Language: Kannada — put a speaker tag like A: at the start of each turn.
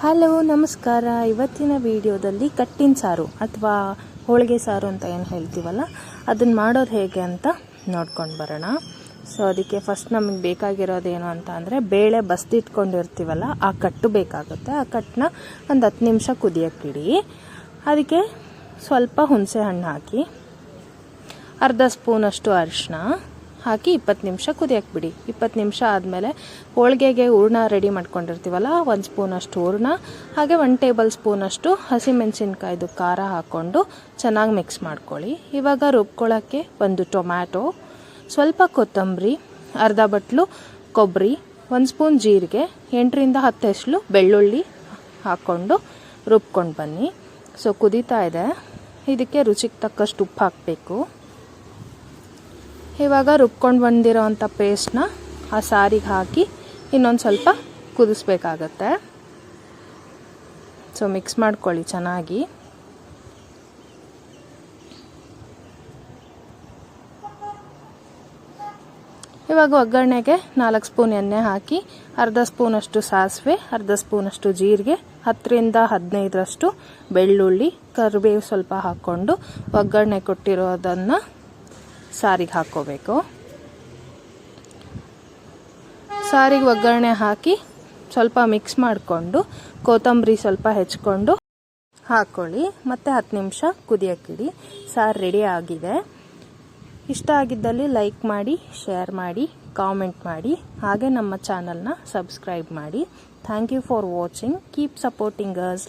A: ಹಲೋ, ನಮಸ್ಕಾರ. ಇವತ್ತಿನ ವಿಡಿಯೋದಲ್ಲಿ ಕಟ್ಟಿನ ಸಾರು ಅಥವಾ ಹೋಳಿಗೆ ಸಾರು ಅಂತ ಏನು ಹೇಳ್ತೀವಲ್ಲ ಅದನ್ನು ಮಾಡೋದು ಹೇಗೆ ಅಂತ ನೋಡ್ಕೊಂಡು ಬರೋಣ. ಸೊ ಅದಕ್ಕೆ ಫಸ್ಟ್ ನಮಗೆ ಬೇಕಾಗಿರೋದೇನು ಅಂತ ಅಂದರೆ, ಬೇಳೆ ಬಸ್ದಿಟ್ಕೊಂಡಿರ್ತೀವಲ್ಲ ಆ ಕಟ್ಟು ಬೇಕಾಗುತ್ತೆ. ಆ ಕಟ್ಟನ್ನ ಒಂದು ಹತ್ತು ನಿಮಿಷ ಕುದಿಯೋಕ್ಕಿಡಿ. ಅದಕ್ಕೆ ಸ್ವಲ್ಪ ಹುಣಸೆ ಹಣ್ಣು ಹಾಕಿ, ಅರ್ಧ ಸ್ಪೂನಷ್ಟು ಅರಿಶಿನ ಹಾಕಿ ಇಪ್ಪತ್ತು ನಿಮಿಷ ಕುದಿಯಕ್ಕೆ ಬಿಡಿ ಇಪ್ಪತ್ತು ನಿಮಿಷ ಆದಮೇಲೆ ಹೋಳಿಗೆಗೆ ಹೂರ್ಣ ರೆಡಿ ಮಾಡ್ಕೊಂಡಿರ್ತೀವಲ್ಲ, ಒಂದು ಸ್ಪೂನಷ್ಟು ಹೂರ್ಣ, ಹಾಗೆ ಒಂದು ಟೇಬಲ್ ಸ್ಪೂನಷ್ಟು ಹಸಿಮೆಣಸಿನ್ಕಾಯ್ದು ಖಾರ ಹಾಕ್ಕೊಂಡು ಚೆನ್ನಾಗಿ ಮಿಕ್ಸ್ ಮಾಡ್ಕೊಳ್ಳಿ. ಇವಾಗ ರುಬ್ಕೊಳ್ಳೋಕ್ಕೆ ಒಂದು ಟೊಮ್ಯಾಟೊ, ಸ್ವಲ್ಪ ಕೊತ್ತಂಬರಿ, ಅರ್ಧ ಬಟ್ಲು ಕೊಬ್ಬರಿ, ಒಂದು ಸ್ಪೂನ್ ಜೀರಿಗೆ, ಎಂಟರಿಂದ ಹತ್ತು ಹೆಸಲು ಬೆಳ್ಳುಳ್ಳಿ ಹಾಕ್ಕೊಂಡು ರುಬ್ಕೊಂಡು ಬನ್ನಿ. ಸೊ ಕುದೀತಾ ಇದೆ. ಇದಕ್ಕೆ ರುಚಿಗೆ ತಕ್ಕಷ್ಟು ಉಪ್ಪು ಹಾಕಬೇಕು. ಇವಾಗ ರುಬ್ಕೊಂಡು ಬಂದಿರೋ ಅಂಥ ಪೇಸ್ಟ್ನ ಆ ಸಾರಿಗೆ ಹಾಕಿ ಇನ್ನೊಂದು ಸ್ವಲ್ಪ ಕುದಿಸ್ಬೇಕಾಗತ್ತೆ. ಸೊ ಮಿಕ್ಸ್ ಮಾಡ್ಕೊಳ್ಳಿ ಚೆನ್ನಾಗಿ. ಇವಾಗ ಒಗ್ಗರಣೆಗೆ ನಾಲ್ಕು ಸ್ಪೂನ್ ಎಣ್ಣೆ ಹಾಕಿ ಅರ್ಧ ಸ್ಪೂನಷ್ಟು ಸಾಸಿವೆ, ಅರ್ಧ ಸ್ಪೂನಷ್ಟು ಜೀರಿಗೆ, ಹತ್ತರಿಂದ ಹದಿನೈದರಷ್ಟು ಬೆಳ್ಳುಳ್ಳಿ, ಕರಿಬೇವು ಸ್ವಲ್ಪ ಹಾಕ್ಕೊಂಡು ಒಗ್ಗರಣೆ ಕೊಟ್ಟಿರೋದನ್ನು ಸಾರಿಗೆ ಹಾಕ್ಕೋಬೇಕು. ಸಾರಿಗೆ ಒಗ್ಗರಣೆ ಹಾಕಿ ಸ್ವಲ್ಪ ಮಿಕ್ಸ್ ಮಾಡಿಕೊಂಡು ಕೊತ್ತಂಬರಿ ಸ್ವಲ್ಪ ಹೆಚ್ಕೊಂಡು ಹಾಕ್ಕೊಳ್ಳಿ ಮತ್ತು ಹತ್ತು ನಿಮಿಷ ಕುದಿಯೋಕ್ಕಿಡಿ. ಸಾರು ರೆಡಿ ಆಗಿದೆ. ಇಷ್ಟ ಆಗಿದ್ದಲ್ಲಿ ಲೈಕ್ ಮಾಡಿ ಶೇರ್ ಮಾಡಿ ಕಾಮೆಂಟ್ ಮಾಡಿ. ಹಾಗೆ ನಮ್ಮ ಚಾನಲ್ನ ಸಬ್ಸ್ಕ್ರೈಬ್ ಮಾಡಿ. Thank you for watching keep supporting us